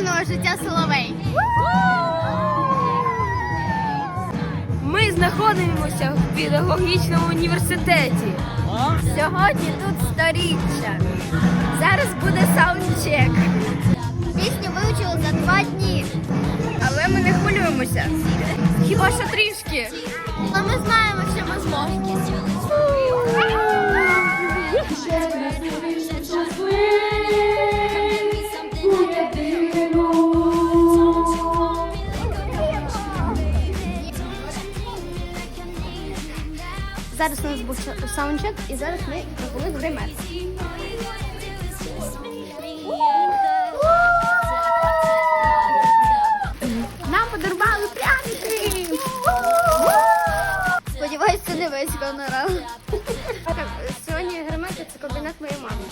вільного життя Соловей. Ми знаходимося в педагогічному університеті. Сьогодні тут сторіччя. Зараз буде саундчек. Пісню вивчили за два дні. Але ми не хвилюємося. Хіба що трішки. Але ми знаємо, що ми зможемо. Зараз у нас був саундчек, і зараз ми прибули в гример. Нам подарували пряники! Сподіваюсь, це не весь гонорар. Сьогодні гримерка це кабінет моєї мами.